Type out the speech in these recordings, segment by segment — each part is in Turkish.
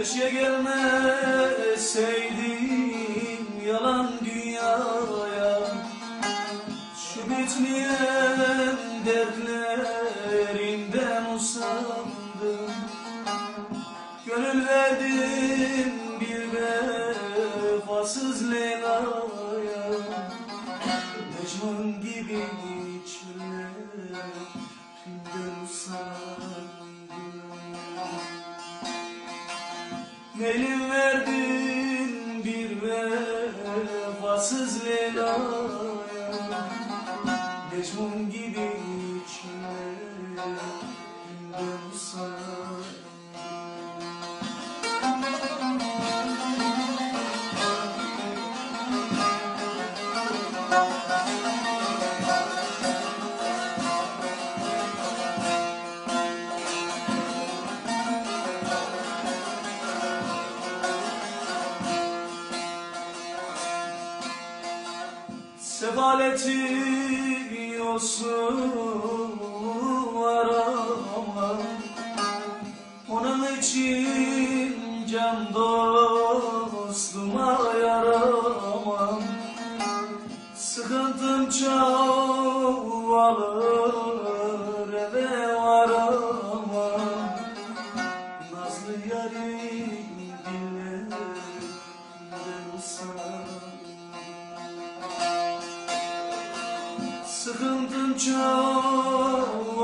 Keşke gelmeseydim yalan dünyaya. Şu bitmeyen dertlerinden usandım Gönül verdim bir vefasız Leyla'ya. Mecnun gibi Nelim verdin bir vefasız Leyla'ya Mecnun gibi çöllerimden usandım Sefaleti olsun arama. Onun için can dostuma yaramam. Sıkıntım çoğalır Çoğalır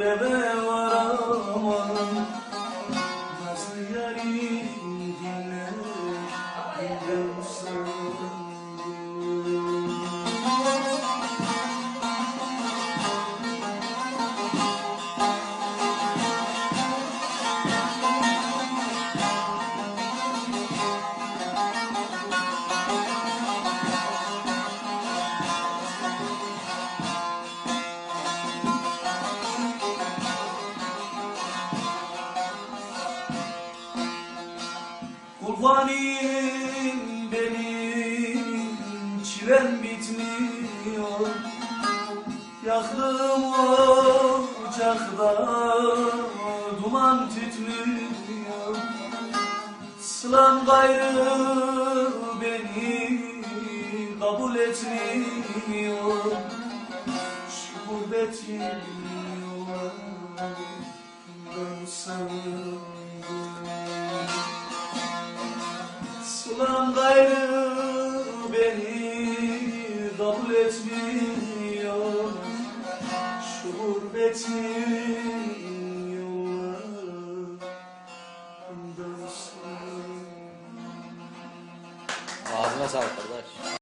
eve varamam Nazlı yarim dinler Kurbaniyim benim çilem bitmiyor. Yaktığım ocakta duman tütmüyor. Sılam gayrı beni kabul etmiyor. Şu gurbet yollarından sanırım Sılam gayrı beni kabul etmiyor Şu gurbetin yollarından sanırım Ağzına sağlık kardeşim.